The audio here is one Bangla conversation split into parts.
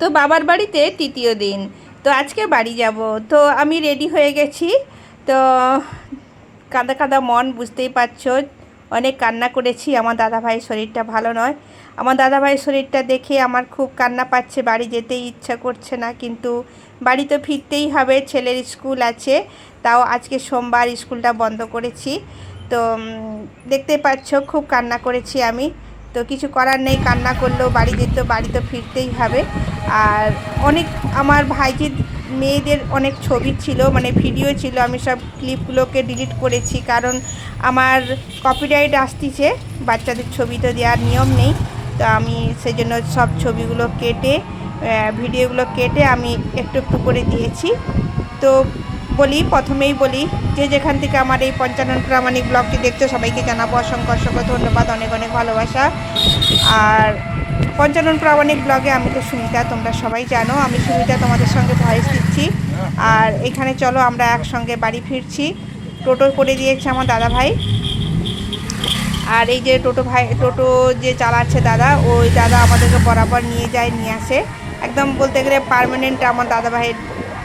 তো বাবার বাড়িতে তৃতীয় দিন। তো আজকে বাড়ি যাব। তো আমি রেডি হয়ে গেছি। তো কাঁদা কাঁদা মন, বুঝতেই পারছ, অনেক কান্না করেছি। আমার দাদা ভাইয়ের শরীরটা ভালো নয়। আমার দাদা ভাইয়ের শরীরটা দেখে আমার খুব কান্না পাচ্ছে। বাড়ি যেতেই ইচ্ছা করছে না, কিন্তু বাড়ি তো ফিরতেই হবে। ছেলের স্কুল আছে, তাও আজকে সোমবার স্কুলটা বন্ধ করেছি। তো দেখতে পাচ্ছ, খুব কান্না করেছি আমি। তো কিছু করার নেই, কান্না করলেও বাড়ি যেতে, বাড়ি তো ফিরতেই হবে। আর অনেক, আমার ভাইজির মেয়েদের অনেক ছবি ছিল মানে ভিডিও ছিল, আমি সব ক্লিপগুলোকে ডিলিট করেছি কারণ আমার কপিরাইট আসতিছে, বাচ্চাদের ছবি তো দেওয়ার নিয়ম নেই। তো আমি সেই জন্য সব ছবিগুলো কেটে ভিডিওগুলো কেটে আমি একটু একটু করে দিয়েছি। তো বলি, প্রথমেই বলি যে যেখান থেকে আমার এই পঞ্চানন প্রামাণিক ব্লগটি দেখছ, সবাইকে জানাব অসংখ্য অসংখ্য ধন্যবাদ, অনেক অনেক ভালোবাসা। আর পঞ্চানন প্রামাণিক ব্লগে আমি তো সুমিতা, তোমরা সবাই জানো, আমি সুমিতা তোমাদের সঙ্গে ভয়েস দিচ্ছি। আর এখানে চলো, আমরা একসঙ্গে বাড়ি ফিরছি। টোটো করে দিয়েছে আমার দাদা ভাই। আর এই যে টোটো ভাই, টোটো যে চালাচ্ছে দাদা, ওই দাদা আমাদেরকে বরাবর নিয়ে যায়, নিয়ে আসে। একদম বলতে গেলে পার্মানেন্ট আমার দাদা ভাইয়ের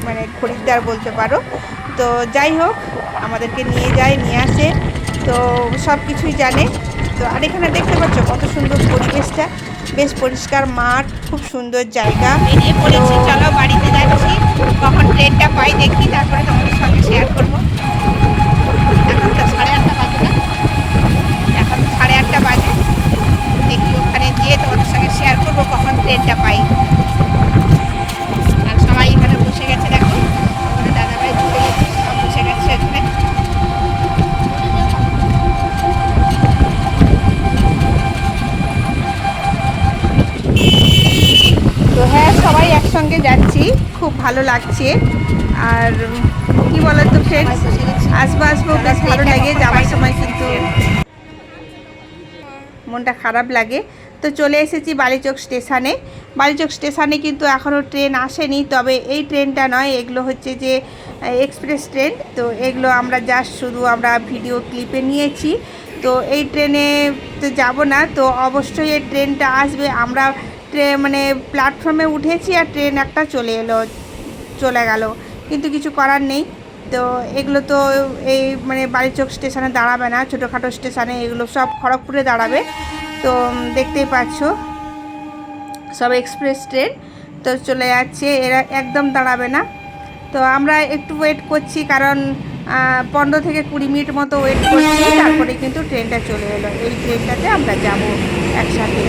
মানে খরিদ্দার বলতে পারো। তো যাই হোক আমাদেরকে নিয়ে যায় নিয়ে আসে। তো সব কিছুই জানে। তো আর এখানে দেখতে পাচ্ছ কত সুন্দর পরিবেশটা। বেশ পরিষ্কার মাঠ খুব সুন্দর জায়গা। বেরিয়ে পড়েছি চলো বাড়িতে যাচ্ছি। কখন ট্রেনটা পাই দেখি তারপরে তোমাদের সঙ্গে শেয়ার করব। এখন তো সাড়ে আটটা বাজে না। এখন সাড়ে আটটা বাজে। দেখি ওখানে গিয়ে তোমাদের সঙ্গে শেয়ার করব কখন ট্রেনটা পাই। ভালো লাগছে। আর কি বলো তো ফ্রেন্ডস আসব আসব, বেশ ভালো লাগে, যাওয়ার সময় কিন্তু মনটা খারাপ লাগে। তো চলে এসেছি বালিচক স্টেশনে। বালিচক স্টেশনে কিন্তু এখনও ট্রেন আসেনি, তবে এই ট্রেনটা নয়, এগুলো হচ্ছে যে এক্সপ্রেস ট্রেন। তো এগুলো আমরা জাস্ট শুধু আমরা ভিডিও ক্লিপে নিয়েছি। তো এই ট্রেনে তো যাব না, তো অবশ্যই এই ট্রেনটা আসবে। আমরা ট্রে মানে প্ল্যাটফর্মে উঠেছি আর ট্রেন একটা চলে এলো। চলে গেল। কিন্তু কিছু করার নেই। তো এগুলো তো এই মানে বাড়িচোক স্টেশনে দাঁড়াবে না, ছোটোখাটো স্টেশনে এগুলো সব খড়গপুরে দাঁড়াবে। তো দেখতেই পাচ্ছ। সব এক্সপ্রেস ট্রেন। তো চলে যাচ্ছে, এরা একদম দাঁড়াবে না। তো আমরা একটু ওয়েট করছি কারণ পনেরো থেকে কুড়ি মিনিট মতো ওয়েট করছি তারপরে কিন্তু ট্রেনটা চলে এলো। এই ট্রেনটাতে আমরা যাব একসাথে।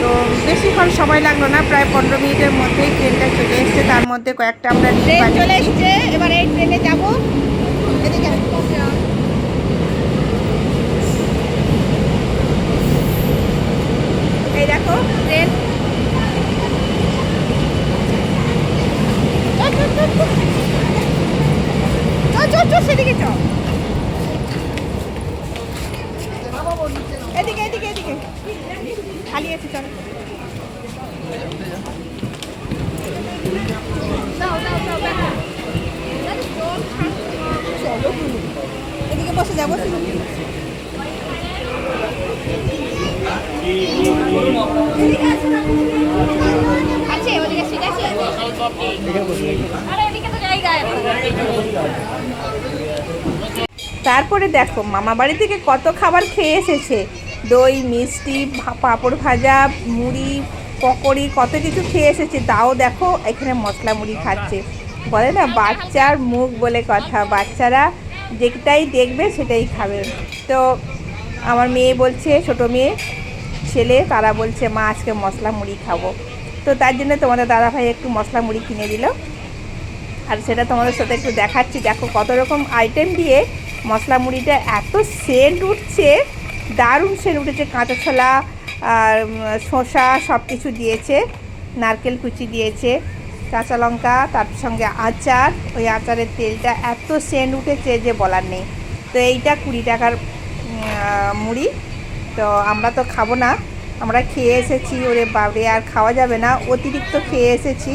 তো বেশিক্ষণ সময় লাগল না প্রায় পনেরো মিনিটের মধ্যেই ট্রেনটা চলে এসছে। তার মধ্যে কয়েকটা আমরা ট্রেন চলে এসছে এবার এই ট্রেনে যাব দেখো ট্রেন চ চ চ সেদিকে চ এদিকে এদিকে এদিকে খালি আছে চল এদিকে বসে যাব আছে ওদিকে সিট আছে। আরে এদিকে তো জায়গা তারপরে দেখো মামা বাড়ি থেকে কত খাবার খেয়ে এসেছে? দই মিষ্টি পাঁপড় ভাজা মুড়ি পকোড়ি কত কিছু খেয়ে এসেছে তাও দেখো এখানে মশলা মুড়ি খাচ্ছে। বলে না বাচ্চার মুখ বলে কথা। বাচ্চারা যেটাই দেখবে, সেটাই খাবে। তো আমার মেয়ে বলছে, ছোটো মেয়ে, ছেলে, তারা বলছে, মা, আজকে মশলা মুড়ি খাব। তো তার জন্য তোমাদের দাদাভাই একটু মশলা মুড়ি কিনে দিল। আর সেটা তোমাদের সাথে একটু দেখাচ্ছি। দেখো কত রকম আইটেম দিয়ে মশলা মুড়িটা এত সেন্ট উঠছে, দারুণ সেন্ট উঠেছে। কাঁচা ছোলা, আর শসা সব কিছু দিয়েছে, নারকেল কুচি দিয়েছে। কাঁচা লঙ্কা, তার সঙ্গে আচার। ওই আচারের তেলটা এত সেন্ট উঠেছে যে বলার নেই। তো এইটা কুড়ি টাকার মুড়ি। তো আমরা তো খাব না। আমরা খেয়ে এসেছি, ওরে বাবরে আর খাওয়া যাবে না। অতিরিক্ত খেয়ে এসেছি।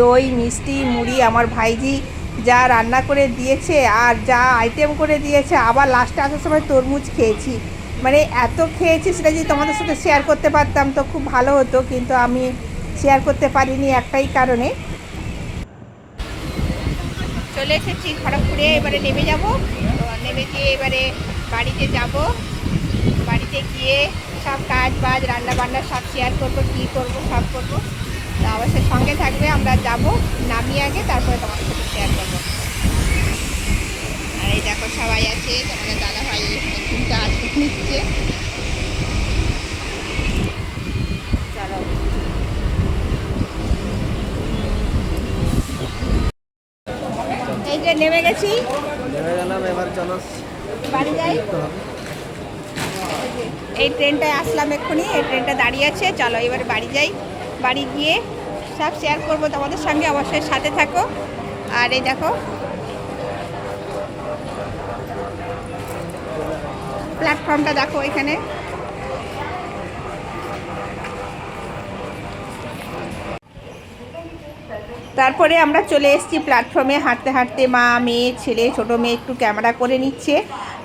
দই, মিষ্টি, মুড়ি, আমার ভাইজি যা রান্না করে দিয়েছে আর যা আইটেম করে দিয়েছে, আবার লাস্টে আসার সময় তরমুজ খেয়েছি। মানে এত খেয়েছি সেটা যদি তোমাদের সাথে শেয়ার করতে পারতাম তো খুব ভালো হতো, কিন্তু আমি শেয়ার করতে পারিনি একটাই কারণে। চলে এসেছি খড়গপুরে, এবারে নেমে যাব। নেমে গিয়ে এবারে বাড়িতে যাব। বাড়িতে গিয়ে সব কাজ বাজ রান্না বান্না সব শেয়ার করব, কী করব, সব করব। তো অবশ্যই সঙ্গে থাকবে, আমরা যাব নামিয়ে আগে, তারপরে তোমার সাথে শেয়ার করব। আর এই দেখো সবাই আছে, তোমাদের দাদা ভাই চা নিচ্ছে চলো এই যে নেমে গেছি। নেমে গেলাম এবার চলো। বাড়ি যাই। এই ট্রেনটায় আসলাম এক্ষুনি এই ট্রেনটা দাঁড়িয়ে আছে। চলো এবার বাড়ি যাই। বাড়ি গিয়ে সব শেয়ার করব তোমাদের সঙ্গে অবশ্যই সাথে থাকো। আর এই দেখো প্ল্যাটফর্মটা দেখো এখানে। তারপরে আমরা চলে এসেছি প্ল্যাটফর্মে হাঁটতে হাঁটতে মা, মেয়ে, ছেলে, ছোটো মেয়ে একটু ক্যামেরা করে নিচ্ছে।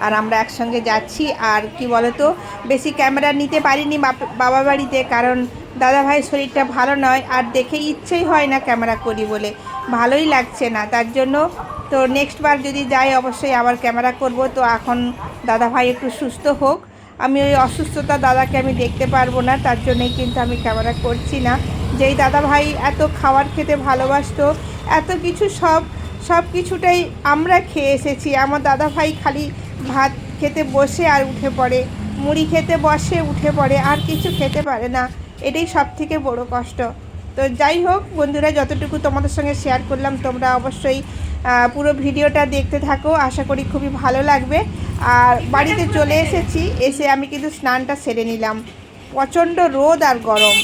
আর আমরা একসঙ্গে যাচ্ছি। আর কি বলতো, বেশি ক্যামেরা নিতে পারিনি বাবা বাড়িতে কারণ দাদা ভাই শরীরটা ভালো নয়। আর দেখে ইচ্ছেই হয় না ক্যামেরা করি বলে। ভালোই লাগছে না। তার জন্য তো নেক্সট বার যদি যাই, অবশ্যই আবার ক্যামেরা করব। তো এখন দাদা ভাই একটু সুস্থ হোক। আমি ওই অসুস্থতা দাদাকে আমি দেখতে পারব না। তার জন্যই কিন্তু আমি ক্যামেরা করছি না। যেই দাদা ভাই এত খাবার খেতে ভালোবাসতো, এত কিছু সব সব কিছুটাই আমরা খেয়ে এসেছি। আমার দাদা ভাই খালি ভাত খেতে বসে আর উঠে পড়ে, মুড়ি খেতে বসে উঠে পড়ে, আর কিছু খেতে পারে না। এটাই সব থেকে বড় কষ্ট। তো যাই হোক বন্ধুরা, যতটুকু তোমাদের সঙ্গে শেয়ার করলাম, তোমরা অবশ্যই পুরো ভিডিওটা দেখতে থাকো। আশা করি খুবই ভালো লাগবে। আর বাড়িতে চলে এসেছি, এসে আমি কিন্তু স্নানটা সেরে নিলাম। প্রচণ্ড রোদ আর গরম।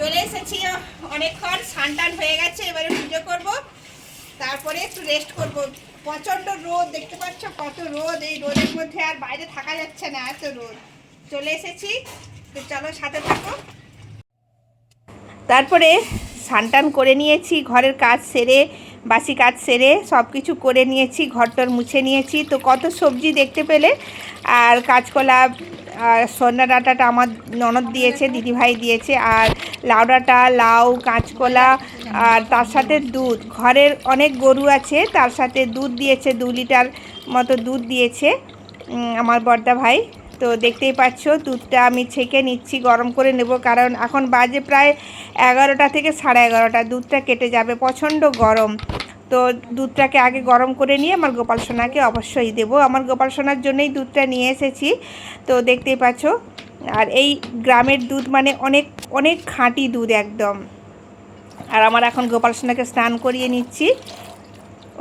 চলে এসেছি অনেকক্ষণ স্নান টান হয়ে গেছে, এবারে পুজো করব। তারপরে একটু রেস্ট করব। প্রচণ্ড রোদ, দেখতে পাচ্ছ কত রোদ, এই রোদের মধ্যে আর বাইরে থাকা যাচ্ছে না, এত রোদ। চলে এসেছি, তো চলো সাথে থাকো। তারপরে স্নান করে নিয়েছি, ঘরের কাজ সেরে বাসি কাজ সেরে সব কিছু করে নিয়েছি ঘরটর মুছে নিয়েছি। তো কত সবজি দেখতে পেলে? আর কাঁচকলা, আর সন্না ডাঁটাটা আমার ননদ দিয়েছে, দিদিভাই দিয়েছে, আর লাউ ডাঁটা, লাউ, কাঁচকলা, আর তার সাথে দুধ। ঘরের অনেক গরু আছে, তার সাথে দুধ দিয়েছে, দু লিটার মতো দুধ দিয়েছে আমার বর্দা ভাই। তো দেখতেই পাচ্ছ, দুধটা আমি ছেঁকে নিচ্ছি, গরম করে নেব, কারণ এখন বাজে প্রায় এগারোটা থেকে সাড়ে এগারোটা, দুধটা কেটে যাবে প্রচণ্ড গরম। তো দুধটাকে আগে গরম করে নিয়ে আমার গোপাল সোনাকে অবশ্যই দেবো। আমার গোপাল সোনার জন্যই দুধটা নিয়ে এসেছি, তো দেখতেই পাচ্ছ। আর এই গ্রামের দুধ মানে অনেক অনেক খাঁটি দুধ একদম। আর আমার এখন গোপাল সোনাকে স্নান করিয়ে নিচ্ছি।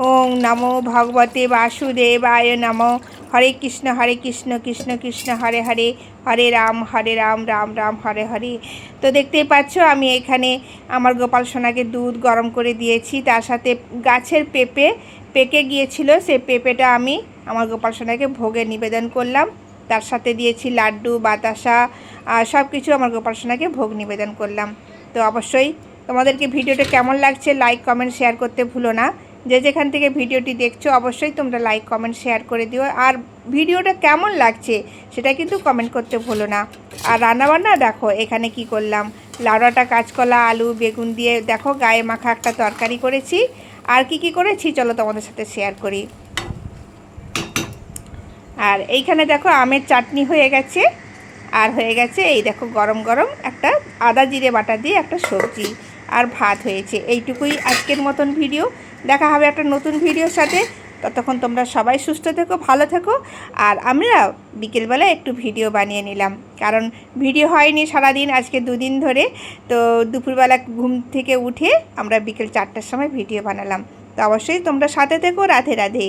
ওং নমো ভগবতে বাসুদেবায় নমো। হরে কৃষ্ণ হরে কৃষ্ণ কৃষ্ণ কৃষ্ণ, হরে হরে হরে রাম হরে রাম রাম রাম, হরে হরে। তো দেখতেই পাচ্ছ, আমি এখানে আমার গোপাল সোনাকে দুধ গরম করে দিয়েছি। তার সাথে গাছের পেঁপে পেকে গিয়েছিল, সেই পেঁপেটা আমি আমার গোপাল সোনাকে ভোগে নিবেদন করলাম। তার সাথে দিয়েছি লাড্ডু, বাতাসা সব কিছু আমার গোপাল সোনাকে ভোগ নিবেদন করলাম। তো অবশ্যই তোমাদেরকে ভিডিওটা কেমন লাগছে লাইক কমেন্ট শেয়ার করতে ভুলো না। যে যেখান থেকে ভিডিওটি দেখছ, অবশ্যই তোমরা লাইক কমেন্ট শেয়ার করে দিও। আর ভিডিওটা কেমন লাগছে, সেটা কিন্তু কমেন্ট করতে ভুলো না। আর রান্নাবান্না দেখো, এখানে কি করলাম? লাউডাটা, কাঁচকলা, আলু, বেগুন দিয়ে দেখো, গায়ে মাখা একটা তরকারি করেছি। আর কি কি করেছি, চলো তোমাদের সাথে শেয়ার করি। আর এইখানে দেখো, আমের চাটনি হয়ে গেছে। আর হয়ে গেছে, এই দেখো, গরম গরম একটা আদা জিরে বাটা দিয়ে একটা সবজি। আর ভাত হয়েছে। এইটুকুই আজকের মতন ভিডিও। দেখা হবে একটা নতুন ভিডিওর সাথে। ততক্ষণ তোমরা সবাই সুস্থ থেকো, ভালো থেকো। আর আমরা বিকেলবেলা একটু ভিডিও বানিয়ে নিলাম। কারণ ভিডিও হয়নি সারাদিন, আজকে দুদিন ধরে। তো দুপুরবেলা ঘুম থেকে উঠে আমরা বিকেল চারটার সময় ভিডিও বানালাম। তো অবশ্যই তোমরা সাথে থেকো। রাধে রাধে।